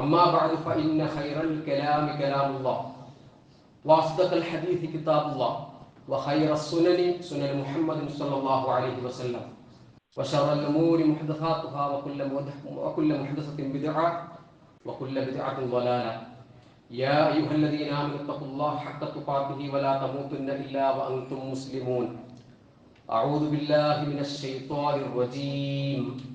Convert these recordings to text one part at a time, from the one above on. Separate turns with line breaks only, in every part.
أما بعد فإن خير الكلام كلام الله. وأصدق الحديث كتاب الله. وخير السنن سنن محمد صلى الله عليه وسلم. وشر الأمور محدثاتها وكل وكل محدثة بدعة وكل بدعة ضلالة. يا أيها الذين آمنوا اتقوا الله حق تقاته ولا تموتن إلا وأنتم مسلمون. أعوذ بالله من الشيطان الرجيم.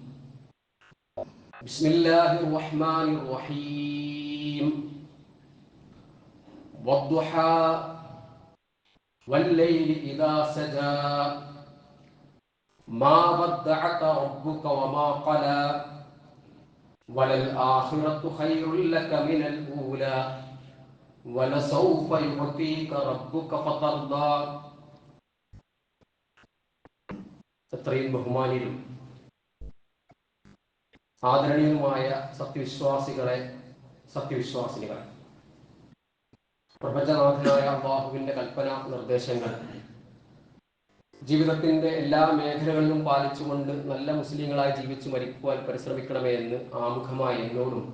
بسم الله الرحمن الرحيم والضحى والليل إذا سجى ما ودعك ربك وما قلى وللآخرة خير لك من الأولى ولسوف يعطيك ربك فترضى എത്രയും ബഹുമാനിയും ആദരണീയമായ സത്യവിശ്വാസികളെ സത്യവിശ്വാസികൾ പ്രപഞ്ചനാഥനായ അള്ളാഹുവിന്റെ കൽപ്പന നിർദ്ദേശങ്ങൾ. ജീവിതത്തിന്റെ എല്ലാ മേഖലകളിലും പാലിച്ചുകൊണ്ട് നല്ല മുസ്ലിങ്ങളായി ജീവിച്ചു മരിക്കുവാൻ പരിശ്രമിക്കണമേ എന്ന് ആമുഖമായി എന്നോടും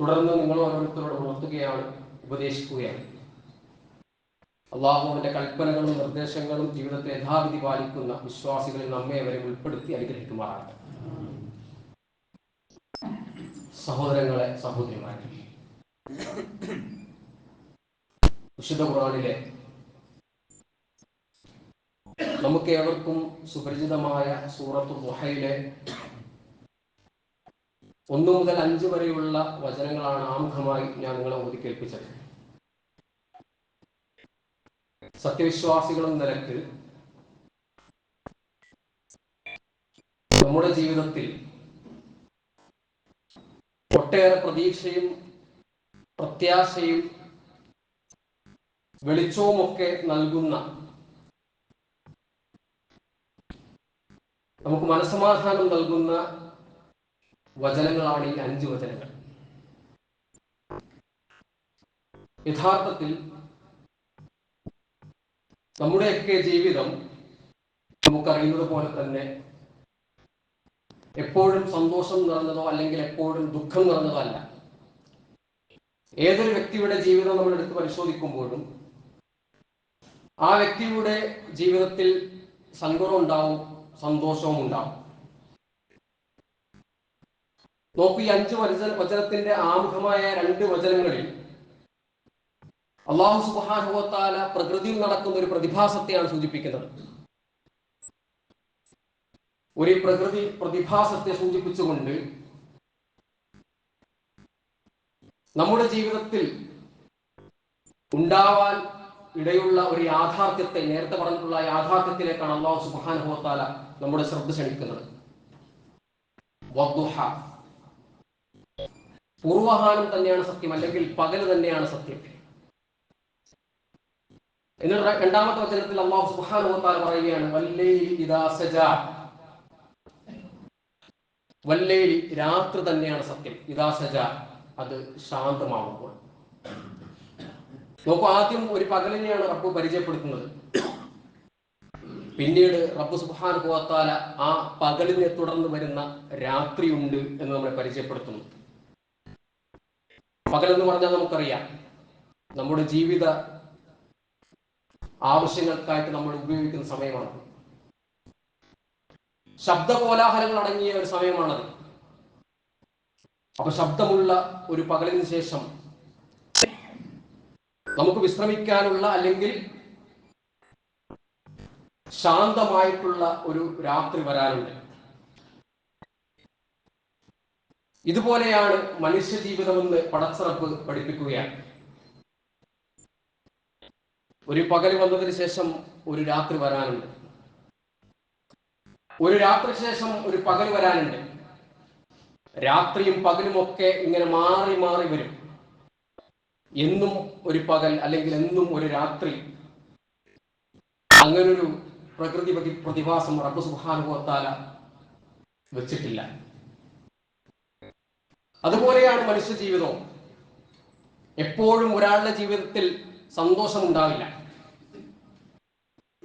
തുടർന്ന് നിങ്ങൾ ഓരോരുത്തരോട് ഉണർത്തുകയാണ് ഉപദേശിക്കുകയാണ്. അള്ളാഹുവിന്റെ കൽപ്പനകളും നിർദ്ദേശങ്ങളും ജീവിതത്തെ യഥാവിധി പാലിക്കുന്ന വിശ്വാസികളിൽ നമ്മെ അവരെ ഉൾപ്പെടുത്തി അനുഗ്രഹിക്കുമാറാകട്ടെ. സഹോദരങ്ങളെ സഹോദരിമാരെ. വിശുദ്ധ ഖുറാനിലെ നമുക്ക് ഏവർക്കും സുപരിചിതമായ സൂറത്ത് ദുഹയിലെ ഒന്നു മുതൽ അഞ്ച് വരെയുള്ള വചനങ്ങളാണ് ആമുഖമായി ഞാൻ നിങ്ങളെ ഓതിക്കേൽപ്പിച്ചത് സത്യവിശ്വാസികളും നിലയ്ക്ക് നമ്മുടെ ജീവിതത്തിൽ ഒട്ടേറെ പ്രതീക്ഷയും പ്രത്യാശയും വെളിച്ചവുമൊക്കെ നൽകുന്ന നമുക്ക് മനസമാധാനം നൽകുന്ന വചനങ്ങളാണ് ഈ അഞ്ച് വചനങ്ങൾ. യഥാർത്ഥത്തിൽ നമ്മുടെയൊക്കെ ജീവിതം നമുക്കറിയുന്നത് പോലെ തന്നെ എപ്പോഴും സന്തോഷം നിറഞ്ഞതോ അല്ലെങ്കിൽ എപ്പോഴും ദുഃഖം നിറഞ്ഞതോ അല്ല. ഏതൊരു വ്യക്തിയുടെ ജീവിതം നമ്മൾ എടുത്ത് പരിശോധിക്കുമ്പോഴും ആ വ്യക്തിയുടെ ജീവിതത്തിൽ സങ്കടം ഉണ്ടാവും സന്തോഷവും ഉണ്ടാവും. നോക്കൂ ഈ അഞ്ച് വചന വചനത്തിന്റെ ആമുഖമായ രണ്ട് വചനങ്ങളിൽ അള്ളാഹു സുബാനുഭവത്താല പ്രകൃതിയിൽ നടക്കുന്ന ഒരു പ്രതിഭാസത്തെയാണ് സൂചിപ്പിക്കുന്നത്. ഒരു പ്രകൃതി പ്രതിഭാസത്തെ സൂചിപ്പിച്ചുകൊണ്ട് നമ്മുടെ ജീവിതത്തിൽ ഉണ്ടാവാൻ ഇടയുള്ള ഒരു യാഥാർത്ഥ്യത്തെ നേരത്തെ പറഞ്ഞിട്ടുള്ള യാഥാർത്ഥ്യത്തിലേക്കാണ് അള്ളാഹു സുബാനുഭവത്താല നമ്മുടെ ശ്രദ്ധ ക്ഷണിക്കുന്നത്. പൂർവഹാനം തന്നെയാണ് സത്യം അല്ലെങ്കിൽ പകൽ തന്നെയാണ് സത്യം. എന്നിട്ട് രണ്ടാമത്തെ വചനത്തിൽ അള്ളാഹു സുബാനുഭവത്താല പറയുകയാണ് വല്ലേ വല്ലേലി രാത്രി തന്നെയാണ് സത്യം. ഇദാ സജ അത് ശാന്തമാവുമ്പോൾ. നോക്കൂ ആദ്യം ഒരു പകലിനെയാണ് റബ്ബ് പരിചയപ്പെടുത്തുന്നത്. പിന്നീട് റബ്ബ് സുഹാൻ പോത്താല ആ പകലിനെ തുടർന്ന് വരുന്ന രാത്രിയുണ്ട് എന്ന് നമ്മളെ പരിചയപ്പെടുത്തുന്നു. പകൽ എന്ന് പറഞ്ഞാൽ നമുക്കറിയാം. നമ്മുടെ ജീവിത ആവശ്യങ്ങൾക്കായിട്ട് നമ്മൾ ഉപയോഗിക്കുന്ന സമയമാണ്. ശബ്ദ കോലാഹലങ്ങൾ അടങ്ങിയ ഒരു സമയമാണത്. അപ്പൊ ശബ്ദമുള്ള ഒരു പകലിന് ശേഷം നമുക്ക് വിശ്രമിക്കാനുള്ള അല്ലെങ്കിൽ ശാന്തമായിട്ടുള്ള ഒരു രാത്രി വരാനുണ്ട്. ഇതുപോലെയാണ് മനുഷ്യ ജീവിതമെന്ന് പടച്ചിറപ്പ് പഠിപ്പിക്കുകയാണ്. ഒരു പകൽ വന്നതിന് ശേഷം ഒരു രാത്രി വരാനുണ്ട്. ഒരു രാത്രി ശേഷം ഒരു പകൽ വരാനുണ്ട്. രാത്രിയും പകലും ഒക്കെ ഇങ്ങനെ മാറി മാറി വരും. എന്നും ഒരു പകൽ അല്ലെങ്കിൽ എന്നും ഒരു രാത്രി. അങ്ങനൊരു പ്രകൃതി പ്രതി- പ്രതിഭാസം റബ്ബ് സുഹാനുഭവത്താല വെച്ചിട്ടില്ല. അതുപോലെയാണ് മനുഷ്യ ജീവിതവും. എപ്പോഴും ഒരാളുടെ ജീവിതത്തിൽ സന്തോഷം ഉണ്ടാവില്ല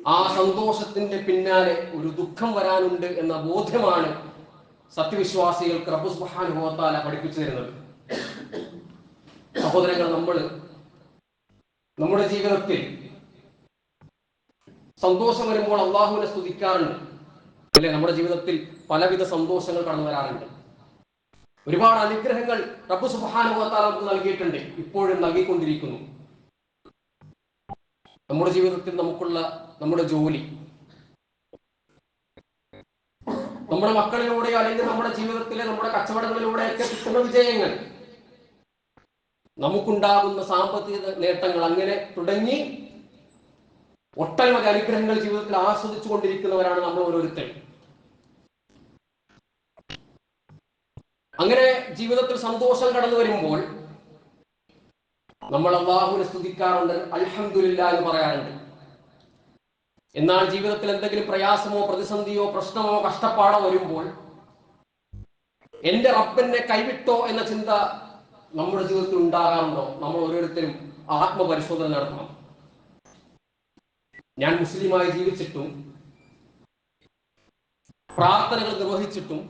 ആ സന്തോഷത്തിന്റെ പിന്നാലെ ഒരു ദുഃഖം വരാനുണ്ട് എന്ന ബോധ്യമാണ് സത്യവിശ്വാസികൾക്ക് റബ്ബ് സുബാനുഭവത്താല പഠിപ്പിച്ചു തരുന്നത്. സഹോദരങ്ങൾ നമ്മൾ നമ്മുടെ ജീവിതത്തിൽ സന്തോഷം വരുമ്പോൾ അള്ളാഹുവിനെ സ്തുതിക്കാറുണ്ട്. അല്ലെ? നമ്മുടെ ജീവിതത്തിൽ പലവിധ സന്തോഷങ്ങൾ കടന്നു വരാറുണ്ട്. ഒരുപാട് അനുഗ്രഹങ്ങൾ റബ്ബു സുബാനുഭവത്താൽ നമുക്ക് നൽകിയിട്ടുണ്ട്. ഇപ്പോഴും നൽകിക്കൊണ്ടിരിക്കുന്നു. നമ്മുടെ ജീവിതത്തിൽ നമുക്കുള്ള നമ്മുടെ ജോലി. നമ്മുടെ മക്കളിലൂടെയോ അല്ലെങ്കിൽ നമ്മുടെ ജീവിതത്തിലെ നമ്മുടെ കച്ചവടങ്ങളിലൂടെയൊക്കെ കിട്ടുന്ന വിജയങ്ങൾ. നമുക്കുണ്ടാകുന്ന സാമ്പത്തിക നേട്ടങ്ങൾ അങ്ങനെ തുടങ്ങി ഒട്ടനവധി അനുഗ്രഹങ്ങൾ ജീവിതത്തിൽ ആസ്വദിച്ചു കൊണ്ടിരിക്കുന്നവരാണ് നമ്മൾ ഓരോരുത്തരും. അങ്ങനെ ജീവിതത്തിൽ സന്തോഷം കടന്നു വരുമ്പോൾ നമ്മൾ അള്ളാഹുവിനെ സ്തുതിക്കാറുണ്ട് അൽഹമില്ല എന്ന് പറയാറുണ്ട്. എന്നാൽ ജീവിതത്തിൽ എന്തെങ്കിലും പ്രയാസമോ പ്രതിസന്ധിയോ പ്രശ്നമോ കഷ്ടപ്പാടോ വരുമ്പോൾ എന്റെ റബ്ബെന്നെ കൈവിട്ടോ എന്ന ചിന്ത നമ്മുടെ ജീവിതത്തിൽ ഉണ്ടാകാറുണ്ടോ? നമ്മൾ ഓരോരുത്തരും ആത്മപരിശോധന നടത്തണം. ഞാൻ മുസ്ലിമായി ജീവിച്ചിട്ടും പ്രാർത്ഥനകൾ നിർവഹിച്ചിട്ടും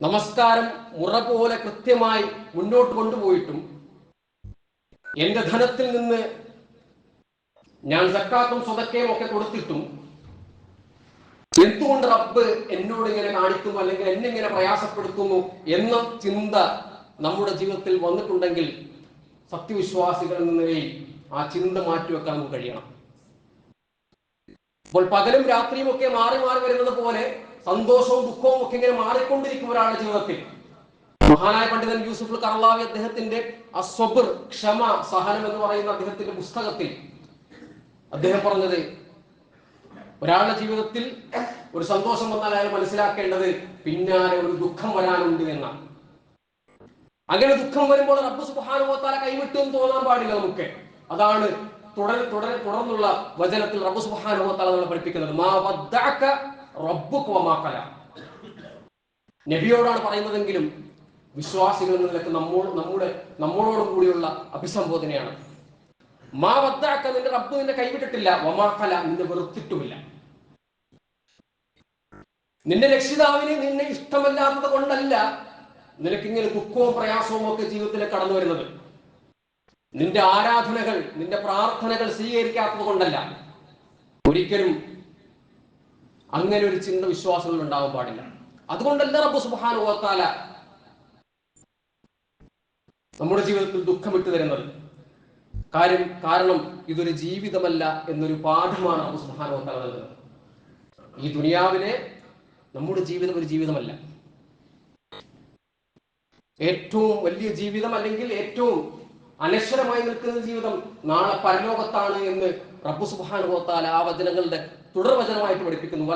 നമസ്കാരം മുറ പോലെ കൃത്യമായി മുന്നോട്ട് കൊണ്ടുപോയിട്ടും എന്റെ ധനത്തിൽ നിന്ന് ഞാൻ സക്കാത്തും സ്വതക്കയും ഒക്കെ കൊടുത്തിട്ടും എന്തുകൊണ്ട് റബ്ബ് എന്നോട് ഇങ്ങനെ കാണിക്കുന്നു അല്ലെങ്കിൽ എന്നെ ഇങ്ങനെ പ്രയാസപ്പെടുത്തുന്നു എന്ന ചിന്ത നമ്മുടെ ജീവിതത്തിൽ വന്നിട്ടുണ്ടെങ്കിൽ സത്യവിശ്വാസികൾ എന്ന നിലയിൽ ആ ചിന്ത മാറ്റിവെക്കാൻ നമുക്ക് കഴിയണം. അപ്പോൾ പകലും രാത്രിയും ഒക്കെ മാറി മാറി വരുന്നത് പോലെ സന്തോഷവും ദുഃഖവും ഒക്കെ ഇങ്ങനെ മാറിക്കൊണ്ടിരിക്കും ഒരാളുടെ ജീവിതത്തിൽ. മഹാനായ പണ്ഡിതൻ യൂസുഫ് കർലാവി അദ്ദേഹത്തിന്റെ അസ്വബർ ക്ഷമ സഹനം എന്ന് പറയുന്ന അദ്ദേഹത്തിന്റെ പുസ്തകത്തിൽ അദ്ദേഹം പറഞ്ഞത് ഒരാളുടെ ജീവിതത്തിൽ ഒരു സന്തോഷം വന്നാൽ അയാൾ മനസ്സിലാക്കേണ്ടത് പിന്നാലെ ഒരു ദുഃഖം വരാനുണ്ട് എന്നാണ്. അങ്ങനെ ദുഃഖം വരുമ്പോൾ റബ്ബ് സുബാനുഭവത്താല കൈവിട്ടു എന്ന് തോന്നാൻ പാടില്ല നമുക്ക്. അതാണ് തുടർ തുടർ തുടർന്നുള്ള വചനത്തിൽ റബ്ബ് സുബാനുഭവത്താല നമ്മളെ പഠിപ്പിക്കുന്നത്. മാ. നബിയോടാണ് പറയുന്നതെങ്കിലും വിശ്വാസികൾ എന്ന നിലയ്ക്ക് നമ്മോ നമ്മുടെ നമ്മളോടും കൂടിയുള്ള അഭിസംബോധനയാണ്. മാ വദ്ദഅക നിന്റെ റബ്ബ് നിന്നെ കൈവിട്ടിട്ടില്ല. വമാ ഖല നിന്നെ വെറുത്തിട്ടുമില്ല. നിന്റെ രക്ഷിതാവിന് നിന്നെ ഇഷ്ടമല്ലാത്തത് കൊണ്ടല്ല നിനക്കിങ്ങനെ ദുഃഖവും പ്രയാസവും ഒക്കെ ജീവിതത്തിലേക്ക് കടന്നു വരുന്നത്. നിന്റെ ആരാധനകൾ നിന്റെ പ്രാർത്ഥനകൾ സ്വീകരിക്കാത്തത് കൊണ്ടല്ല. ഒരിക്കലും അങ്ങനെ ഒരു ചിന്ത വിശ്വാസങ്ങൾ ഉണ്ടാവാൻ പാടില്ല. അതുകൊണ്ടല്ല റബ്ബ് സുബാനുഭവത്താല നമ്മുടെ ജീവിതത്തിൽ ദുഃഖമിട്ട് തരുന്നത് കാര്യം കാരണം ഇതൊരു ജീവിതമല്ല എന്നൊരു പാഠമാണ് അബു സുബാനുഭവത്താല നൽകുന്നത്. ഈ ദുനിയാവിലെ നമ്മുടെ ജീവിതം ഒരു ജീവിതമല്ല. ഏറ്റവും വലിയ ജീവിതം അല്ലെങ്കിൽ ഏറ്റവും അനശ്വരമായി നിൽക്കുന്ന ജീവിതം നാളെ പരലോകത്താണ് എന്ന് റബ്ബു സുബാനുഭവത്താൽ ആ വചനങ്ങളുടെ തുടർവചനമായിട്ട് പഠിപ്പിക്കുന്നു.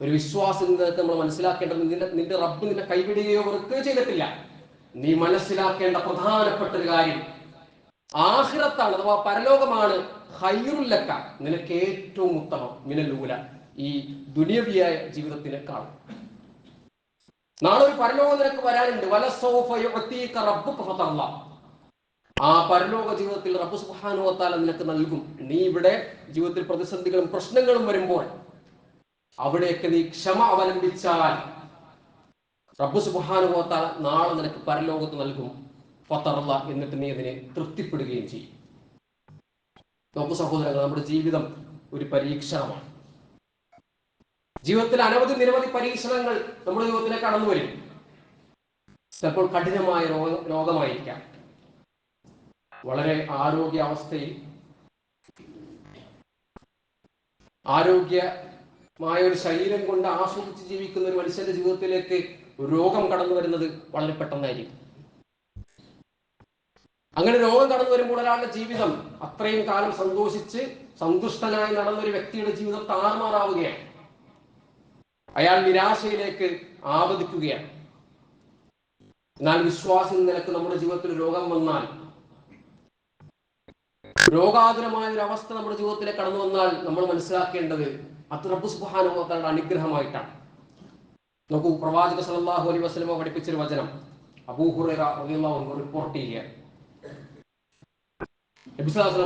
ഒരു വിശ്വാസം നമ്മൾ മനസ്സിലാക്കേണ്ടത് നിന്റെ നിന്റെ റബ്ബ് നിന്നെ കൈവിടുകയോ വെറുക്കുകയോ ചെയ്തിട്ടില്ല. നീ മനസ്സിലാക്കേണ്ട പ്രധാനപ്പെട്ട ഒരു കാര്യം. ആഹ്റത്താണ് അഥവാ പരലോകമാണ് ഹൈറുല്ലക്ക നിനക്ക് ഏറ്റവും ഉത്തമം മിനലൂല ഈ ദുനിയവിയായ ജീവിതത്തിനേക്കാളും. നാളെ ഒരു പരലോകം നിനക്ക് വരാനുണ്ട്. വലസൗഫ യുഅതീക റബ്ബുക ഫതർള. ആ പരലോക ജീവിതത്തിൽ റബ്ബു സുബ്ഹാനഹു വതആല നിനക്ക് നൽകും. നീ ഇവിടെ ജീവിതത്തിൽ പ്രതിസന്ധികളും പ്രശ്നങ്ങളും വരുമ്പോൾ അവിടെയൊക്കെ നീ ക്ഷമ അവലംബിച്ചാൽ റബ്ബ് സുബ്ഹാനഹു വതആല നാളെ നിനക്ക് പരലോകത്ത് നൽകും. ഫതർള എന്നിട്ട് നീ അതിനെ തൃപ്തിപ്പെടുകയും ചെയ്യും. നോക്കൂ സഹോദരങ്ങൾ നമ്മുടെ ജീവിതം ഒരു പരീക്ഷണമാണ്. ജീവിതത്തിൽ അനവധി നിരവധി പരീക്ഷണങ്ങൾ നമ്മുടെ ജീവിതത്തിലെ കടന്നു വരും. ചിലപ്പോൾ കഠിനമായ രോഗ രോഗമായിരിക്കാം. വളരെ ആരോഗ്യാവസ്ഥയിൽ ആരോഗ്യമായ ഒരു ശരീരം കൊണ്ട് ആസ്വദിച്ച് ജീവിക്കുന്ന ഒരു മനുഷ്യന്റെ ജീവിതത്തിലേക്ക് രോഗം കടന്നു വരുന്നത് വളരെ പെട്ടെന്നായിരിക്കും. അങ്ങനെ രോഗം കടന്നു വരുമ്പോൾ ഒരാളുടെ ജീവിതം അത്രയും കാലം സന്തോഷിച്ച് സന്തുഷ്ടനായി നടന്ന ഒരു വ്യക്തിയുടെ ജീവിതം താറുമാറാവുകയാണ്. അയാൾ നിരാശയിലേക്ക് ആവദിക്കുകയാണ് എന്നാൽ വിശ്വാസം നിലയ്ക്ക് നമ്മുടെ ജീവിതത്തിൽ രോഗം വന്നാൽ രോഗാതുരമായ ഒരു അവസ്ഥ നമ്മുടെ ജീവിതത്തിലേക്ക് കടന്നു വന്നാൽ നമ്മൾ മനസ്സിലാക്കേണ്ടത് അത് റബ്ബ് സുബ്ഹാനഹുവതആലയുടെ അനുഗ്രഹമായിട്ടാണ്. നോക്കൂ പ്രവാചക സല്ലല്ലാഹു അലൈഹി വസ്ലമ പഠിപ്പിച്ചൊരു വചനം. അബൂ ഹുറൈറ റളിയല്ലാഹു അൻഹു റിപ്പോർട്ട് ചെയ്യുക.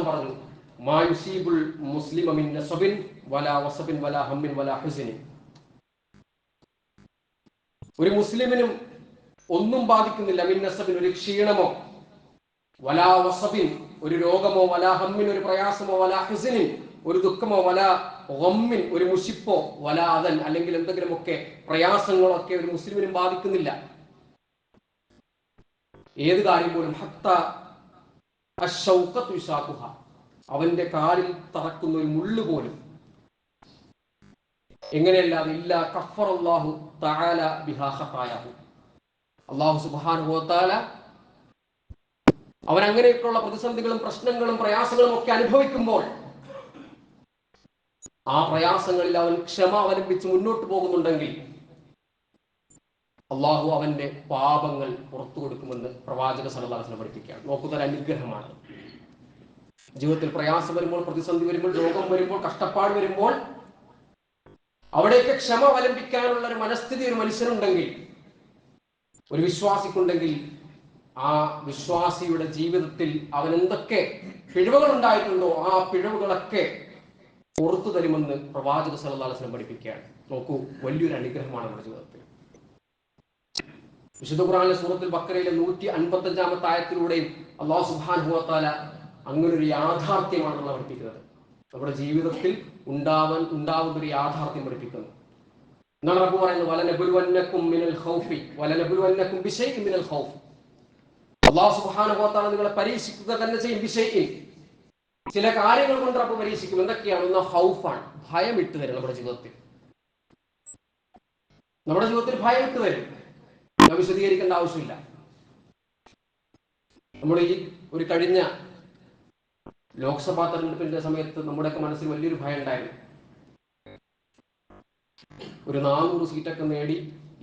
പറഞ്ഞു മായുസീബുൽ മുസ്ലിം വസബിൻ ഹമ്മിൻ ഒരു മുസ്ലിമിനും ഒന്നും ബാധിക്കുന്നില്ല മിൻ നസബിൻ ഒരു ക്ഷീണമോ വലാ വസബിൻ ഒരു രോഗമോ വലാ ഹമ്മിൻ ഒരു പ്രയാസമോ വലാ ഹുസിനിൻ ഒരു ദുഃഖമോ വലാ ഗമ്മിൻ ഒരു മുഷിപ്പോ വലാതൻ അല്ലെങ്കിൽ എന്തെങ്കിലുമൊക്കെ പ്രയാസങ്ങളൊക്കെ ഒരു മുസ്ലിമിനും ബാധിക്കുന്നില്ല. ഏത് കാര്യം പോലും ഹത്ത യുസാഖുഹ. അവന്റെ കാലിൽ തറക്കുന്ന ഒരു മുള്ളു പോലും. എങ്ങനെയല്ലാതെ ഇല്ല കഫർ അള്ളാഹു താല ഖതായഹു അള്ളാഹു സുബ്ഹാനഹു വ അവൻ അങ്ങനെയൊക്കെയുള്ള പ്രതിസന്ധികളും പ്രശ്നങ്ങളും പ്രയാസങ്ങളും ഒക്കെ അനുഭവിക്കുമ്പോൾ ആ പ്രയാസങ്ങളിൽ അവൻ ക്ഷമ അവലംബിച്ച് മുന്നോട്ട് പോകുന്നുണ്ടെങ്കിൽ അള്ളാഹു അവന്റെ പാപങ്ങൾ പുറത്തു കൊടുക്കുമെന്ന് പ്രവാചക സലഹുലിനെ പഠിപ്പിക്കുകയാണ്. നോക്കുന്നൊരു അനുഗ്രഹമാണ്. ജീവിതത്തിൽ പ്രയാസം വരുമ്പോൾ പ്രതിസന്ധി വരുമ്പോൾ രോഗം വരുമ്പോൾ കഷ്ടപ്പാട് വരുമ്പോൾ അവിടേക്ക് ക്ഷമ അവലംബിക്കാനുള്ള ഒരു മനസ്ഥിതി ഒരു മനുഷ്യനുണ്ടെങ്കിൽ ഒരു വിശ്വാസിക്കുണ്ടെങ്കിൽ ആ വിശ്വാസിയുടെ ജീവിതത്തിൽ അവൻ എന്തൊക്കെ പിഴവുകൾ ഉണ്ടായിട്ടുണ്ടോ ആ പിഴവുകളൊക്കെ പുറത്തു തരുമെന്ന് പ്രവാചക സലഹുലിനെ പഠിപ്പിക്കുകയാണ്. നോക്കൂ വലിയൊരു അനുഗ്രഹമാണ് നമ്മുടെ ജീവിതത്തിൽ. വിശുദ്ധ ഖുറാനിലെ സൂറത്തിൽ ബക്കറയിലെ നൂറ്റി അൻപത്തി അഞ്ചാമത്തെ ആയത്തിലൂടെയും അള്ളാഹു സുബാൻ അങ്ങനെ ഒരു യാഥാർത്ഥ്യമാണ് നമ്മൾ പഠിപ്പിക്കുന്നത്. നമ്മുടെ ജീവിതത്തിൽ ഉണ്ടാവാൻ ഉണ്ടാവുന്ന ഒരു യാഥാർത്ഥ്യം പഠിപ്പിക്കുന്നു. എന്നാണ് റബ്ബ് പറയുന്നത്? വലനബുൽവന്നക്കും മിനൽ ഖൗഫി വലനബുൽവന്നക്കും ബിശൈഇൻ മിനൽ ഖൗഫ്. അള്ളാഹു സുബാനുഭവത്താല നിങ്ങളെ പരീക്ഷിക്കുക തന്നെ ചെയ്യും ബിശൈഇൻ ചില കാര്യങ്ങൾ കൊണ്ട് റബ്ബ് പരീക്ഷിക്കും. എന്തൊക്കെയാണ്? ഒന്ന് ഹൗഫാണ്. ഭയം ഇട്ട് തരും നമ്മുടെ ജീവിതത്തിൽ. നമ്മുടെ ജീവിതത്തിൽ ഭയം ഇട്ട് തരും ഞാൻ വിശദീകരിക്കേണ്ട ആവശ്യമില്ല. നമ്മൾ ഈ ഒരു കഴിഞ്ഞ ലോക്സഭാ തെരഞ്ഞെടുപ്പിന്റെ സമയത്ത് നമ്മുടെയൊക്കെ മനസ്സിൽ വലിയൊരു ഭയം ഉണ്ടായിരുന്നു. ഒരു നാനൂറ് സീറ്റൊക്കെ നേടി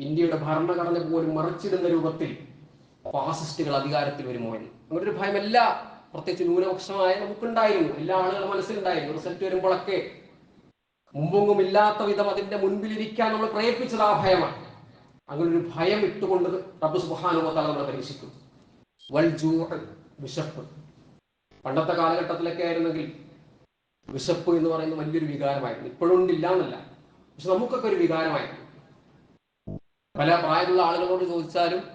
ഇന്ത്യയുടെ ഭരണഘടന പോലും മറിച്ചിടുന്ന രൂപത്തിൽ ഫാസിസ്റ്റുകൾ അധികാരത്തിൽ വരുമോ എന്ന്. ഒരു ഭയം എല്ലാ പ്രത്യേകിച്ച് ന്യൂനപക്ഷമായ നമുക്കുണ്ടായിരുന്നു. എല്ലാ ആളുകളുടെ മനസ്സിലുണ്ടായിരുന്നു. റിസൾട്ട് വരുമ്പോഴൊക്കെ മുമ്പൊന്നും ഇല്ലാത്ത വിധം അതിന്റെ മുൻപിലിരിക്കാൻ നമ്മൾ പ്രേരിപ്പിച്ചത് ആ ഭയമാണ്. അങ്ങനെ ഒരു ഭയം ഇട്ടുകൊണ്ട് റബ്ബ് തആല നമ്മളെ പരീക്ഷിക്കും. വൽ ജൂഅ് വിശപ്പ്. പണ്ടത്തെ കാലഘട്ടത്തിലൊക്കെ ആയിരുന്നെങ്കിൽ വിശപ്പ് എന്ന് പറയുന്നത് വലിയൊരു വികാരമായിരുന്നു. ഇപ്പോഴും ഉണ്ടില്ല എന്നല്ല. പക്ഷെ നമുക്കൊക്കെ ഒരു വികാരമായിരുന്നു. പല പ്രായമുള്ള ആളുകളോട് ചോദിച്ചാലും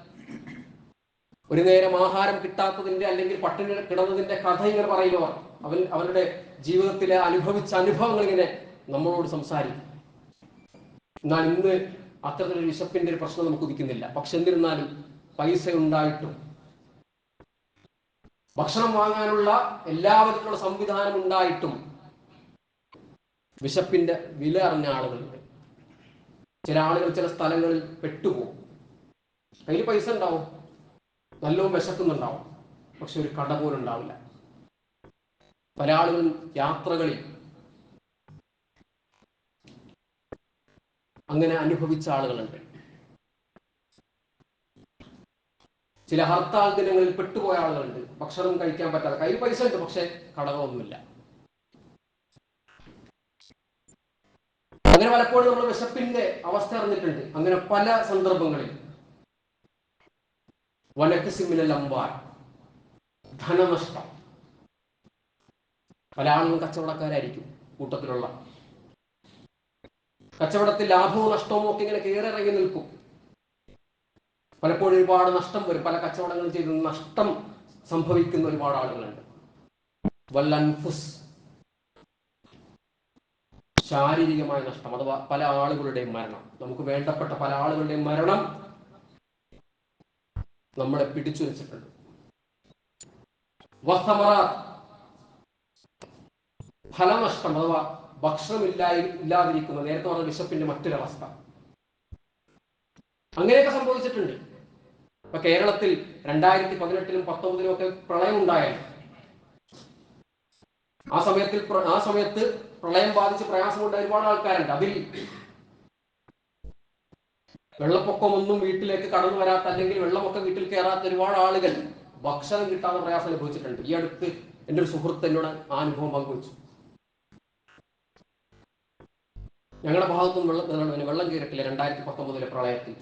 ഒരു നേരം ആഹാരം കിട്ടാത്തതിന്റെ അല്ലെങ്കിൽ പട്ടിണി കിടന്നതിന്റെ കഥ ഇങ്ങനെ പറയുന്നവർ അവൻ അവരുടെ ജീവിതത്തിലെ അനുഭവിച്ച അനുഭവങ്ങൾ ഇങ്ങനെ നമ്മളോട് സംസാരിക്കും. എന്നാൽ ഇന്ന് അത്തരത്തിലൊരു വിശപ്പിന്റെ ഒരു പ്രശ്നം നമുക്ക് ഉദിക്കുന്നില്ല. പക്ഷെ എന്നിരുന്നാലും പൈസ ഉണ്ടായിട്ടും ഭക്ഷണം വാങ്ങാനുള്ള എല്ലാവിധത്തിലുള്ള സംവിധാനം ഉണ്ടായിട്ടും വിശപ്പിന്റെ വില അറിഞ്ഞ ആളുകളുണ്ട്. ചില ആളുകൾ ചില സ്ഥലങ്ങളിൽ പെട്ടുപോകും. കയ്യിൽ പൈസ ഉണ്ടാവും. നല്ലോണം വിശക്കുന്നുണ്ടാവും. പക്ഷെ ഒരു കട പോലും ഉണ്ടാവില്ല. പല ആളുകളും യാത്രകളിൽ അങ്ങനെ അനുഭവിച്ച ആളുകളുണ്ട്. ചില ഹർത്താൽ ദിനങ്ങളിൽ പെട്ടുപോയ ആളുകളുണ്ട്. ഭക്ഷണം കഴിക്കാൻ പറ്റാതെ കയ്യിൽ പൈസ ഉണ്ട് പക്ഷെ കടകളൊന്നുമില്ല. അങ്ങനെ പലപ്പോഴും നമ്മൾ വിശപ്പിന്റെ അവസ്ഥ അറിഞ്ഞിട്ടുണ്ട്. അങ്ങനെ പല സന്ദർഭങ്ങളിൽ വനക്കസിമിനൽ അമ്പാൽ ധനനഷ്ടം. പല ആളുകളും കച്ചവടക്കാരായിരിക്കും കൂട്ടത്തിലുള്ള. കച്ചവടത്തിൽ ലാഭവും നഷ്ടവും ഒക്കെ ഇങ്ങനെ കയറിറങ്ങി നിൽക്കും. പലപ്പോഴും ഒരുപാട് നഷ്ടം വരും. പല കച്ചവടങ്ങളും ചെയ്ത് നഷ്ടം സംഭവിക്കുന്ന ഒരുപാട് ആളുകളുണ്ട്. വല്ലൻഫുസ് ശാരീരികമായ നഷ്ടം. അഥവാ പല ആളുകളുടെയും മരണം. നമുക്ക് വേണ്ടപ്പെട്ട പല ആളുകളുടെയും മരണം നമ്മളെ പിടിച്ചു വെച്ചിട്ടുണ്ട്. വസ്തമറാത്ത് ഫലനഷ്ടം അഥവാ ഭക്ഷണമില്ലായി ഇല്ലാതിരിക്കുന്ന നേരത്തെ പറഞ്ഞ വിശപ്പിന്റെ മറ്റൊരവസ്ഥ. അങ്ങനെയൊക്കെ സംഭവിച്ചിട്ടുണ്ട്. ഇപ്പൊ കേരളത്തിൽ രണ്ടായിരത്തി പതിനെട്ടിലും പത്തൊമ്പതിലും ഒക്കെ പ്രളയം ഉണ്ടായാലും ആ സമയത്തിൽ ആ സമയത്ത് പ്രളയം ബാധിച്ച് പ്രയാസമുണ്ട ഒരുപാട് ആൾക്കാരുണ്ട്. അതിൽ വെള്ളപ്പൊക്കമൊന്നും വീട്ടിലേക്ക് കടന്നു വരാത്ത അല്ലെങ്കിൽ വെള്ളമൊക്കെ വീട്ടിൽ കയറാത്ത ഒരുപാട് ആളുകൾ ഭക്ഷണം കിട്ടാതെ പ്രയാസം അനുഭവിച്ചിട്ടുണ്ട്. ഈ അടുത്ത് എന്റെ ഒരു സുഹൃത്ത് എന്നോട് ആ അനുഭവം പങ്കുവച്ചു. ഞങ്ങളുടെ ഭാഗത്തും വെള്ളം വെള്ളം കയറിയിട്ടില്ല. രണ്ടായിരത്തി പത്തൊമ്പതിലെ പ്രളയത്തിൽ.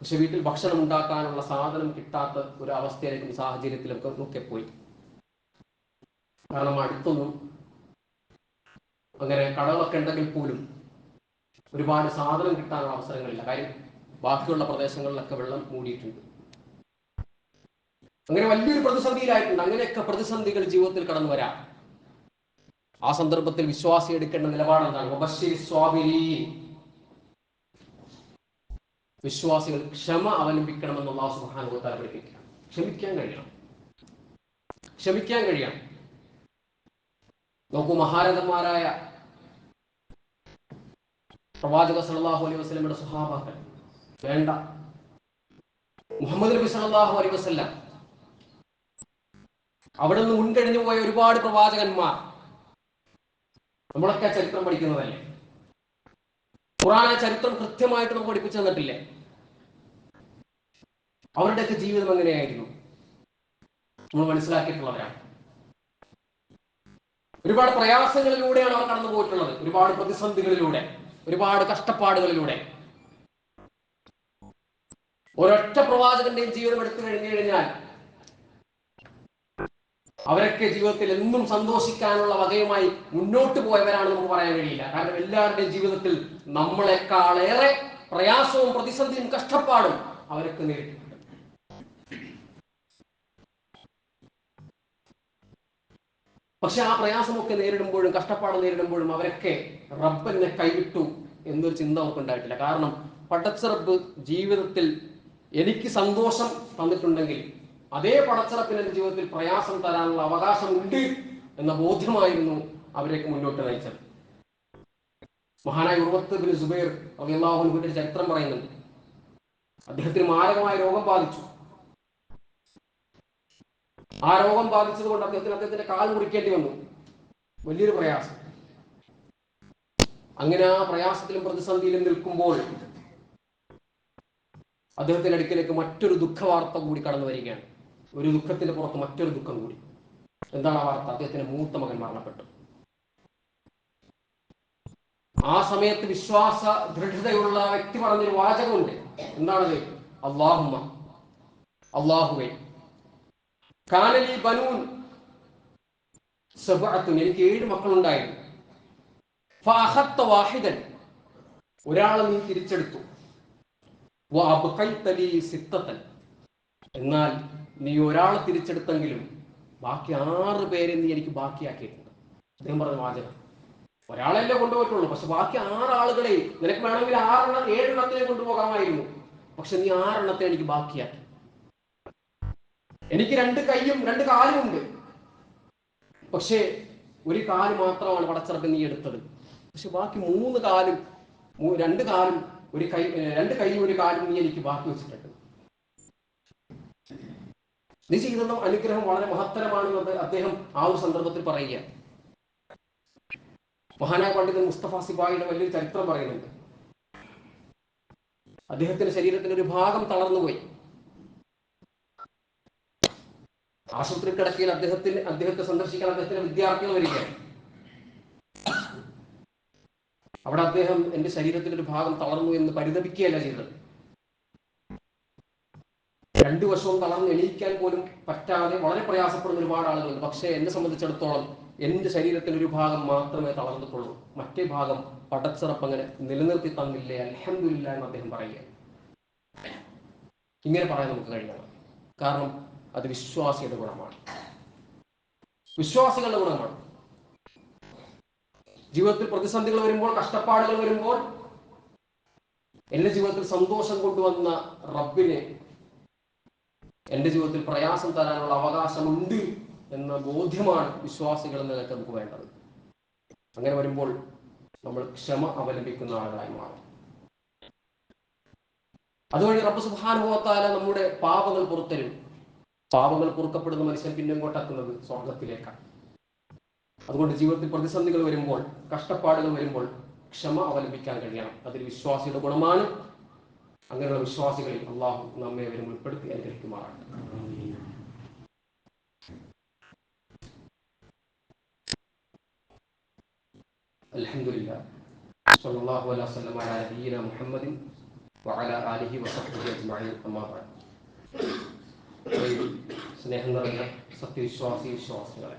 പക്ഷെ വീട്ടിൽ ഭക്ഷണം ഉണ്ടാക്കാനുള്ള സാധനം കിട്ടാത്ത ഒരു അവസ്ഥയിലേക്കും സാഹചര്യത്തിലൊക്കെ ഒക്കെ പോയി കാരണം അടുത്തൊന്നും അങ്ങനെ കടകളൊക്കെ ഉണ്ടെങ്കിൽ പോലും ഒരുപാട് സാധനം കിട്ടാനുള്ള അവസരങ്ങളില്ല. കാര്യം ബാക്കിയുള്ള പ്രദേശങ്ങളിലൊക്കെ വെള്ളം മൂടിയിട്ടുണ്ട്. അങ്ങനെ വലിയൊരു പ്രതിസന്ധിയിലായിട്ടുണ്ട്. അങ്ങനെയൊക്കെ പ്രതിസന്ധികൾ ജീവിതത്തിൽ കടന്നു വരാം. ആ സന്ദർഭത്തിൽ വിശ്വാസി എടുക്കേണ്ട നിലപാട് എന്താണ്? വിശ്വാസികൾ ക്ഷമ അവലംബിക്കണമെന്ന് അള്ളാഹു വതആല പഠിപ്പിക്കുക ക്ഷമിക്കാൻ കഴിയണം. ക്ഷമിക്കാൻ കഴിയണം. നോക്കൂ മഹാരഥന്മാരായ പ്രവാചക സല്ലല്ലാഹു അലൈഹി വസ്ലമിയുടെ സ്വഭാവാക്കൾ വേണ്ട. മുഹമ്മദ് നബി സല്ലല്ലാഹു അലൈഹി വസല്ലം. അവിടെ നിന്ന് മുൻകഴിഞ്ഞു പോയ ഒരുപാട് പ്രവാചകന്മാർ. നമ്മളൊക്കെ ചരിത്രം പഠിക്കുന്നതല്ലേ? ഖുറാനെ ചരിത്രം കൃത്യമായിട്ട് നമുക്ക് പഠിപ്പിച്ചു തന്നിട്ടില്ലേ? അവരുടെയൊക്കെ ജീവിതം എങ്ങനെയായിരുന്നു? നമ്മൾ മനസ്സിലാക്കിയിട്ടുള്ളവരാണ്. ഒരുപാട് പ്രയാസങ്ങളിലൂടെയാണ് അവർ കടന്നു പോയിട്ടുള്ളത് ഒരുപാട് പ്രതിസന്ധികളിലൂടെ. ഒരുപാട് കഷ്ടപ്പാടുകളിലൂടെ. ഒരൊറ്റ പ്രവാചകന്റെയും ജീവിതം എടുത്തു കഴിഞ്ഞു കഴിഞ്ഞാൽ അവരൊക്കെ ജീവിതത്തിൽ എന്നും സന്തോഷിക്കാനുള്ള വകയുമായി മുന്നോട്ട് പോയവരാണ് നമുക്ക് പറയാൻ കഴിയില്ല. കാരണം എല്ലാവരുടെയും ജീവിതത്തിൽ നമ്മളെക്കാളേറെ പ്രയാസവും പ്രതിസന്ധിയും കഷ്ടപ്പാടും അവരൊക്കെ നേരിട്ടിട്ടുണ്ട്. പക്ഷെ ആ പ്രയാസമൊക്കെ നേരിടുമ്പോഴും കഷ്ടപ്പാട് നേരിടുമ്പോഴും അവരൊക്കെ റബ്ബിനെ കൈവിട്ടു എന്നൊരു ചിന്ത അവർക്ക് ഉണ്ടായിട്ടില്ല കാരണം പടച്ചറബ് ജീവിതത്തിൽ എനിക്ക് സന്തോഷം തന്നിട്ടുണ്ടെങ്കിൽ അതേ പടച്ചറപ്പിന് എന്റെ ജീവിതത്തിൽ പ്രയാസം തരാനുള്ള അവകാശമുണ്ട് എന്ന ബോധ്യമായിരുന്നു അവരേക്ക് മുന്നോട്ട് നയിച്ചത്. മഹാനായ ഉർവത്ത് ബിൻ സുബൈർ അള്ളാഹുവിന്റെ ഒരു ചരിത്രം പറയുന്നുണ്ട്. അദ്ദേഹത്തിന് മാരകമായ രോഗം ബാധിച്ചു. ആ രോഗം ബാധിച്ചത് കൊണ്ട് അദ്ദേഹത്തിന് അദ്ദേഹത്തിന്റെ കാൽ മുറിക്കേണ്ടി വന്നു. വലിയൊരു പ്രയാസം. അങ്ങനെ ആ പ്രയാസത്തിലും പ്രതിസന്ധിയിലും നിൽക്കുമ്പോൾ അദ്ദേഹത്തിന്റെ അടുക്കിലേക്ക് മറ്റൊരു ദുഃഖവാർത്ത കൂടി കടന്നു വരികയാണ്. ഒരു ദുഃഖത്തിന്റെ പുറത്ത് മറ്റൊരു ദുഃഖം കൂടി. എന്താണ് ആ വാർത്ത? അദ്ദേഹത്തിന്റെ മൂത്ത മകൻ മരണപ്പെട്ടു. ആ സമയത്ത് വിശ്വാസ ദൃഢതയുള്ള വ്യക്തി പറഞ്ഞൊരു വാചകമുണ്ട്. എന്താണത്? അള്ളാഹുമ്മ അള്ളാഹുവേ കാനലി ബനൂൻ സബഅത്തുൻ എനിക്ക് ഏഴ് മക്കളുണ്ടായിരുന്നു. ഫഅഖത്ത വാഹിദൻ. ഒരാളെ നീ തിരിച്ചെടുത്തു. സിത്തത്തൻ എന്നാൽ നീ ഒരാളെ തിരിച്ചെടുത്തെങ്കിലും ബാക്കി ആറ് പേരെ നീ എനിക്ക് ബാക്കിയാക്കിയിട്ടുണ്ട്. അദ്ദേഹം പറഞ്ഞ വാചകം. ഒരാളല്ലേ കൊണ്ടുപോയിട്ടുള്ളൂ. പക്ഷെ ബാക്കി ആറാളുകളെ നിനക്ക് വേണമെങ്കിൽ ആറെണ്ണം ഏഴെണ്ണത്തിനെ കൊണ്ടുപോകാമായിരുന്നു. പക്ഷെ നീ ആറെണ്ണത്തെ എനിക്ക് ബാക്കിയാക്കി. എനിക്ക് രണ്ട് കൈയും രണ്ട് കാലും ഉണ്ട്. പക്ഷേ ഒരു കാൽ മാത്രമാണ് പടച്ചിറക്ക് നീ എടുത്തത്. പക്ഷെ ബാക്കി മൂന്ന് കാലും രണ്ട് കാലും ഒരു കൈ രണ്ട് കൈയും ഒരു കാലും നീ എനിക്ക് ബാക്കി വെച്ചിട്ടുണ്ട്. നീ ചെയ്ത അനുഗ്രഹം വളരെ മഹത്തരമാണെന്നത് അദ്ദേഹം ആ ഒരു സന്ദർഭത്തിൽ പറയുക മഹാനായ പണ്ഡിതൻ മുസ്തഫ സിബായിയുടെ വലിയൊരു ചരിത്രം പറയുന്നുണ്ട്. അദ്ദേഹത്തിന്റെ ശരീരത്തിന്റെ ഒരു ഭാഗം തളർന്നുപോയി. ആശുപത്രി കിടക്കയിൽ അദ്ദേഹത്തിന് അദ്ദേഹത്തെ സന്ദർശിക്കാൻ അദ്ദേഹത്തിന്റെ വിദ്യാർത്ഥികൾ വരികയാണ്. അവിടെ അദ്ദേഹം എന്റെ ശരീരത്തിന്റെ ഒരു ഭാഗം തളർന്നു എന്ന് പരിതപിക്കുകയല്ല ചെയ്തത്. രണ്ടു വർഷവും തളർന്ന് എണീക്കാൻ പോലും പറ്റാതെ വളരെ പ്രയാസപ്പെടുന്ന ഒരുപാട് ആളുകളുണ്ട്. പക്ഷേ എന്നെ സംബന്ധിച്ചിടത്തോളം എന്റെ ശരീരത്തിന്റെ ഒരു ഭാഗം മാത്രമേ തളർന്നിട്ടുള്ളൂ. മറ്റേ ഭാഗം പടച്ചിറപ്പ് അങ്ങനെ നിലനിർത്തി തന്നില്ലേ? അലഹമില്ല എന്ന് അദ്ദേഹം പറയുക ഇങ്ങനെ പറയാൻ നമുക്ക് കഴിയണം. കാരണം അത് വിശ്വാസിയുടെ ഗുണമാണ്. വിശ്വാസികളുടെ ഗുണമാണ്. ജീവിതത്തിൽ പ്രതിസന്ധികൾ വരുമ്പോൾ കഷ്ടപ്പാടുകൾ വരുമ്പോൾ എന്റെ ജീവിതത്തിൽ സന്തോഷം കൊണ്ടുവന്ന റബ്ബിനെ എന്റെ ജീവിതത്തിൽ പ്രയാസം തരാനുള്ള അവകാശമുണ്ട് എന്ന ബോധ്യമാണ് വിശ്വാസികൾ എന്ന നിലയ്ക്ക് നമുക്ക് വേണ്ടത്. അങ്ങനെ വരുമ്പോൾ നമ്മൾ ക്ഷമ അവലംബിക്കുന്ന ആളുകളായി മാറും. അതുവഴി റബ്ബ് സുഹാനുഭവത്താല നമ്മുടെ പാപങ്ങൾ പുറത്തരും. പാപങ്ങൾ പൊറുക്കപ്പെടുന്ന മനുഷ്യൻ പിന്നെ ഇങ്ങോട്ടാക്കുന്നത് സ്വർഗത്തിലേക്കാണ് അതുകൊണ്ട് ജീവിതത്തിൽ പ്രതിസന്ധികൾ വരുമ്പോൾ കഷ്ടപ്പാടുകൾ വരുമ്പോൾ ക്ഷമ അവലംബിക്കാൻ കഴിയണം. അതൊരു വിശ്വാസിയുടെ ഗുണമാണ്. അങ്ങനെയുള്ള വിശ്വാസികളിൽ അള്ളാഹു നമ്മെ വരും ഉൾപ്പെടുത്തി അനുഗ്രഹിക്കുമാറാണ്. അജ്മഈൻ. അമ്മാ ബഅദ്. സ്നേഹം നിറഞ്ഞ സത്യവിശ്വാസി വിശ്വാസികളെ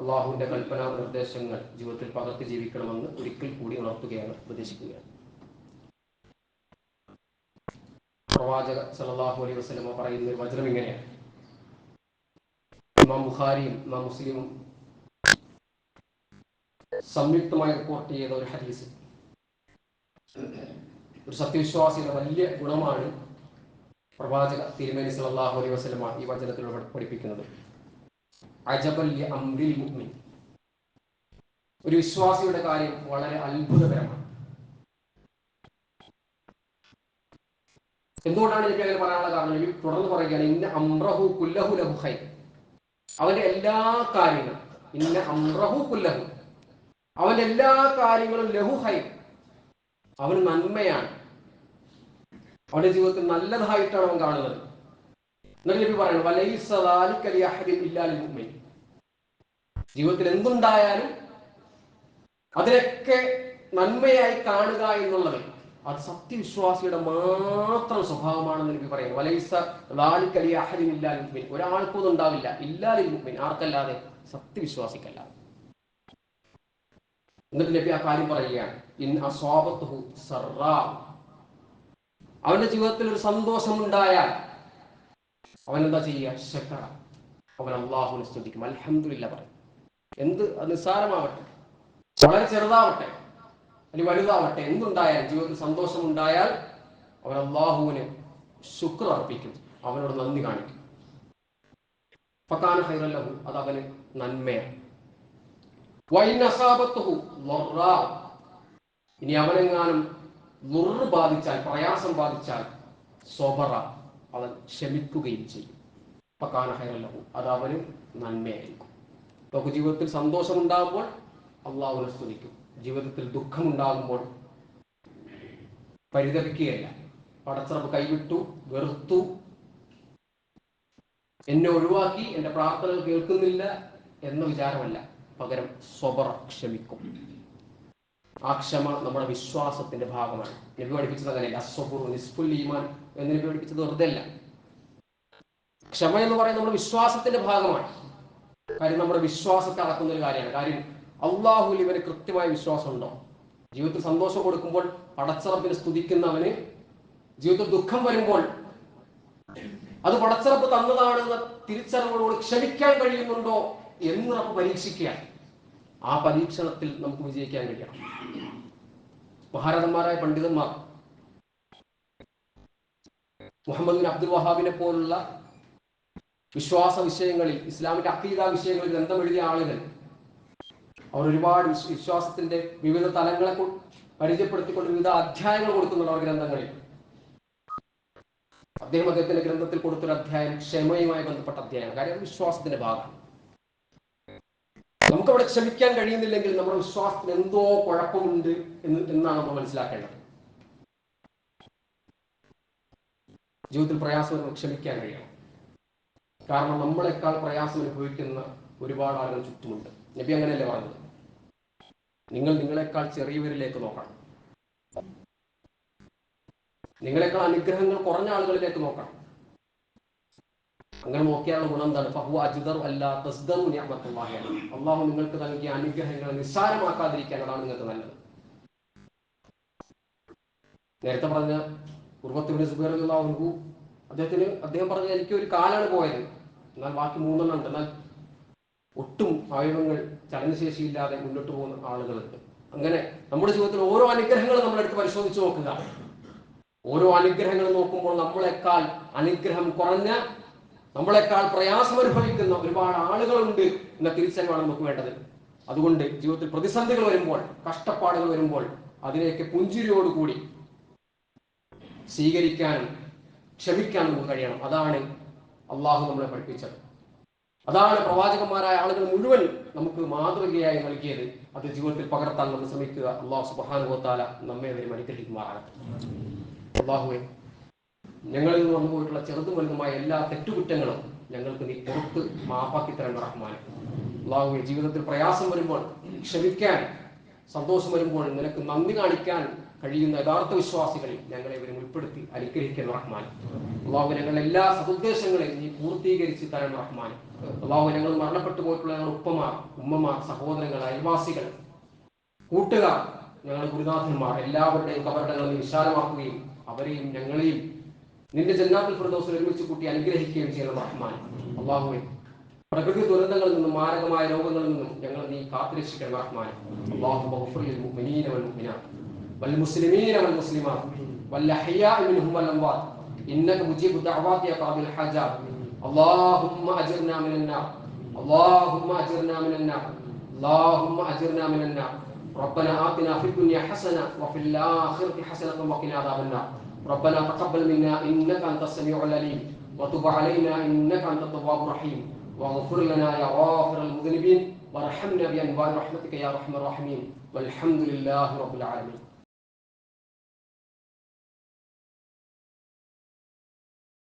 അള്ളാഹുവിന്റെ കൽപ്പന നിർദ്ദേശങ്ങൾ ജീവിതത്തിൽ പകർത്തി ജീവിക്കണമെന്ന് ഒരിക്കൽ കൂടി ഉണർത്തുകയാണ് ഉപദേശിക്കുകയാണ്. പ്രവാചക സല്ലല്ലാഹു അലൈഹി വസല്ലമ പറയുന്ന ഒരു വചനം ഇങ്ങനെയാണ്. ഇമാം ബുഖാരിയും ഇമാം മുസ്ലിമും സംയുക്തമായി റിപ്പോർട്ട് ചെയ്ത ഒരു ഹദീസ്. ഒരു സത്യവിശ്വാസിയുടെ വലിയ ഗുണമാണ് പ്രവാചക തിരുമേനി സല്ലല്ലാഹു അലൈഹി വസല്ലമ ഈ വചനത്തിലൂടെ പഠിപ്പിക്കുന്നത്. ഒരു വിശ്വാസിയുടെ കാര്യം വളരെ അത്ഭുതകരമാണ്. എന്തുകൊണ്ടാണ് എനിക്ക് അങ്ങനെ പറയാനുള്ള കാരണം? എനിക്ക് തുടർന്ന് പറയുകയാണ് ഇന്ന അംറഹു കുല്ലഹു ലഹു ഹൈ അവന്റെ എല്ലാ കാര്യങ്ങളും ഇന്ന അംറഹു കുല്ലഹു. അവന്റെ എല്ലാ കാര്യങ്ങളും ലഹു ഹൈ അവന് നന്മയാണ്. അവന്റെ ജീവിതത്തിൽ നല്ലതായിട്ടാണ് അവൻ കാണുന്നത്. എന്നിട്ട് നബി പറയുന്നത് "വലൈസ അഹദിൻ ജീവിതത്തിൽ എന്തുണ്ടായാലും അതിനൊക്കെ നന്മയായി കാണുക എന്നുള്ളത് അത് സത്യവിശ്വാസിയുടെ മാത്രം സ്വഭാവമാണെന്ന് എനിക്ക് പറയാം വലൈസ ലാലിക്കലി അഹരിൻ ഇല്ലാ ലിൽമുഅ്മിൻ ഒരാൾക്കും അത് ഉണ്ടാവില്ല. ഇല്ലാ ലിൽമുഅ്മിൻ ആർക്കല്ലാതെ? സത്യവിശ്വാസിക്കല്ലാതെ എന്നിട്ട് നബി ആ കാര്യം പറയുകയാണ് ഇൻ അസ്വാബത്തുഹു സർറാ. അവന്റെ ജീവിതത്തിൽ ഒരു സന്തോഷം ഉണ്ടായാൽ അവൻ എന്താ ചെയ്യുക അവൻ അള്ളാഹുവിനെ സ്തുതിക്കും അലഹമില്ല പറയും. എന്ത് നിസ്സാരമാവട്ടെ. വളരെ ചെറുതാവട്ടെ. അല്ലെങ്കിൽ വലുതാവട്ടെ. എന്തുണ്ടായാലും ജീവിതത്തിൽ സന്തോഷമുണ്ടായാൽ അവൻ അള്ളാഹുവിന് ശുക്ർ അർപ്പിക്കും. അവനോട് നന്ദി കാണിക്കും. ഫക്കാന ഹൈറല്ലഹു അത് അവന് നന്മയാണ്. ഇനി അവനെങ്ങാനും ലുറ് ബാധിച്ചാൽ പ്രയാസം ബാധിച്ചാൽ സ്വബറ അവൻ ക്ഷമിക്കുകയും ചെയ്യും. ഫക്കാന ഹൈറല്ലഹു അത് അവന് നന്മയായിരിക്കും. നമുക്ക് ജീവിതത്തിൽ സന്തോഷമുണ്ടാകുമ്പോൾ അള്ളാഹുവിനെ സ്തുതിക്കും. ജീവിതത്തിൽ ദുഃഖമുണ്ടാകുമ്പോൾ പരിതപിക്കുകയല്ല. പടച്ചറപ്പ് കൈവിട്ടു വെറുത്തു എന്നെ ഒഴിവാക്കി എന്റെ പ്രാർത്ഥനകൾ കേൾക്കുന്നില്ല എന്ന വിചാരമല്ല. പകരം സ്വബറ ക്ഷമിക്കും. ആ ക്ഷമ നമ്മുടെ വിശ്വാസത്തിന്റെ ഭാഗമാണ്. നബി പഠിപ്പിച്ചത് അങ്ങനെയല്ല. അസ്വപൂർവം നിസ്ഫുൽ ഈമാൻ എന്ന് നബി പഠിപ്പിച്ചത് വെറുതെ അല്ല. ക്ഷമ എന്ന് പറയുന്നത് നമ്മുടെ വിശ്വാസത്തിന്റെ ഭാഗമാണ്. കാര്യം നമ്മുടെ വിശ്വാസത്തെ അളക്കുന്ന ഒരു കാര്യമാണ്. കാര്യം അള്ളാഹുൽ ഇവന് കൃത്യമായ വിശ്വാസമുണ്ടോ? ജീവിതത്തിൽ സന്തോഷം കൊടുക്കുമ്പോൾ പടച്ചറപ്പിനെ സ്തുതിക്കുന്നവന് ജീവിതത്തിൽ ദുഃഖം വരുമ്പോൾ അത് പടച്ചറപ്പ് തന്നതാണെന്ന തിരിച്ചറിവോട് ക്ഷമിക്കാൻ കഴിയുന്നുണ്ടോ എന്ന് നമുക്ക് പരീക്ഷിക്കുകയാണ്. ആ പരീക്ഷണത്തിൽ നമുക്ക് വിജയിക്കാൻ കഴിയണം. മഹാരഥന്മാരായ പണ്ഡിതന്മാർ മുഹമ്മദ് ബിൻ അബ്ദുൽ വഹാബിനെ പോലുള്ള വിശ്വാസ വിഷയങ്ങളിൽ ഇസ്ലാമിന്റെ അക്കീത വിഷയങ്ങളിൽ ഗ്രന്ഥം എഴുതിയ ആളുകൾ അവർ ഒരുപാട് വിശ്വാസത്തിന്റെ വിവിധ തലങ്ങളെ പരിചയപ്പെടുത്തിക്കൊണ്ട് വിവിധ അധ്യായങ്ങൾ കൊടുക്കുന്നുണ്ട് അവർ ഗ്രന്ഥങ്ങളിൽ. അദ്ദേഹം അദ്ദേഹത്തിന്റെ ഗ്രന്ഥത്തിൽ കൊടുത്തൊരു അധ്യായം ക്ഷമയുമായി ബന്ധപ്പെട്ട അധ്യായമാണ്. കാര്യം വിശ്വാസത്തിന്റെ ഭാഗം നമുക്കവിടെ ക്ഷമിക്കാൻ കഴിയുന്നില്ലെങ്കിൽ നമ്മുടെ വിശ്വാസത്തിന് എന്തോ കുഴപ്പമുണ്ട് എന്ന് എന്നാണ് നമ്മൾ മനസ്സിലാക്കേണ്ടത്. ജീവിതത്തിൽ പ്രയാസം നമുക്ക് ക്ഷമിക്കാൻ കഴിയണം. കാരണം നമ്മളെക്കാൾ പ്രയാസം അനുഭവിക്കുന്ന ഒരുപാട് ആളുകൾ ചുറ്റുമുണ്ട്. നബി അങ്ങനെയല്ലേ പറഞ്ഞത്? നിങ്ങൾ നിങ്ങളെക്കാൾ ചെറിയവരിലേക്ക് നോക്കണം. നിങ്ങളെക്കാൾ അനുഗ്രഹങ്ങൾ കുറഞ്ഞ ആളുകളിലേക്ക് നോക്കണം. അങ്ങനെ നോക്കിയാലുള്ള ഗുണം എന്താണ്? ഫഹു അജിദർ അല്ല തസ്ദറു അലൈഹി. അള്ളാഹു നിങ്ങൾക്ക് നൽകിയ അനുഗ്രഹങ്ങൾ നിസ്സാരമാക്കാതിരിക്കാൻ അതാണ് നിങ്ങൾക്ക് നല്ലത്. നേരത്തെ പറഞ്ഞ ഉർവത്തുബിന് സുബൈർ അള്ളാഹു അദ്ദേഹത്തിന് അദ്ദേഹം പറഞ്ഞ എനിക്ക് ഒരു കാലാണ് പോയത്. എന്നാൽ ബാക്കി മൂന്നെണ്ണം ഉണ്ട്. എന്നാൽ ഒട്ടും അവയവങ്ങൾ ചലനശേഷിയില്ലാതെ മുന്നോട്ട് പോകുന്ന ആളുകളുണ്ട്. അങ്ങനെ നമ്മുടെ ജീവിതത്തിൽ ഓരോ അനുഗ്രഹങ്ങളും നമ്മളെടുത്ത് പരിശോധിച്ച് നോക്കുക. ഓരോ അനുഗ്രഹങ്ങൾ നോക്കുമ്പോൾ നമ്മളെക്കാൾ അനുഗ്രഹം കുറഞ്ഞ നമ്മളെക്കാൾ പ്രയാസം അനുഭവിക്കുന്ന ഒരുപാട് ആളുകളുണ്ട് എന്ന തിരിച്ചറിവാണ് നമുക്ക് വേണ്ടത്. അതുകൊണ്ട് ജീവിതത്തിൽ പ്രതിസന്ധികൾ വരുമ്പോൾ കഷ്ടപ്പാടുകൾ വരുമ്പോൾ അതിനെയൊക്കെ പുഞ്ചിരിയോടുകൂടി സ്വീകരിക്കാനും ക്ഷമിക്കാനും നമുക്ക് കഴിയണം. അതാണ് അള്ളാഹു നമ്മളെ പഠിപ്പിച്ചത്. അതാണ് പ്രവാചകന്മാരായ ആളുകൾ മുഴുവൻ നമുക്ക് മാതൃകയായി നൽകിയത്. അത് ജീവിതത്തിൽ പകർത്താൻ നമ്മൾ ശ്രമിക്കുക. അള്ളാഹു സുബാനുഭവത്താല നമ്മെ അവരും അനുഗ്രഹിക്കുമാറാകട്ടെ. അള്ളാഹുവെ ഞങ്ങളിൽ നിന്ന് വന്നു പോയിട്ടുള്ള ചെറുതും വലുതുമായ എല്ലാ തെറ്റുകുറ്റങ്ങളും ഞങ്ങൾക്ക് നീ പുറത്ത് മാപ്പാക്കി തരേണ്ട റഹ്മാൻ അള്ളാഹുവെ ജീവിതത്തിൽ പ്രയാസം വരുമ്പോൾ ക്ഷമിക്കാൻ സന്തോഷം വരുമ്പോൾ നിനക്ക് നന്ദി കാണിക്കാൻ കഴിയുന്ന യഥാർത്ഥ വിശ്വാസികളിൽ ഞങ്ങളെ ഇവരും ഉൾപ്പെടുത്തി അനുഗ്രഹിക്കുന്ന റഹ്മാൻ അള്ളാഹു ഞങ്ങളുടെ എല്ലാ സതുദ്ദേശങ്ങളെയും നീ പൂർത്തീകരിച്ച് തരണം റഹ്മാൻ അള്ളാഹു ഞങ്ങൾ മരണപ്പെട്ടു പോയിട്ടുള്ള ഞങ്ങളുടെ ഉപ്പമാർ ഉമ്മമാർ സഹോദരങ്ങൾ അയൽവാസികൾ കൂട്ടുകാർ ഞങ്ങളുടെ ഗുരുനാഥന്മാർ എല്ലാവരുടെയും കബറിടങ്ങൾ വിശാലമാക്കുകയും അവരെയും ഞങ്ങളെയും നിന്റെ ജന്നാത്തിൽ ഫിർദൗസിൽ ഒരുമിച്ച് കൂട്ടി അനുഗ്രഹിക്കുകയും ചെയ്യുന്ന റഹ്മാൻ അള്ളാഹുവെ പ്രകൃതി ദുരന്തങ്ങളിൽ നിന്നും മാരകമായ രോഗങ്ങളിൽ നിന്നും ഞങ്ങൾ നീ കാത്തുരക്ഷിക്കണം റഹ്മാൻ അള്ളാഹു ബഗ്ഫിർ മുഅ്മിനീന വൽ മുഅ്മിനാത്ത് والمسلمين والمسلمات والأحياء منهم والأموات إنك مجيب الدعوات يا قاضي الحاجات اللهم أجرنا من النار اللهم أجرنا من النار اللهم أجرنا من النار ربنا آتنا في الدنيا حسنة وفي الآخرة حسنة وقنا عذاب النار ربنا تقبل منا إنك أنت السميع العليم وتب علينا إنك أنت التواب الرحيم. واغفر لنا يا غافر المذنبين وارحمنا بأنواع رحمتك يا أرحم الراحمين. والحمد لله رب العالمين.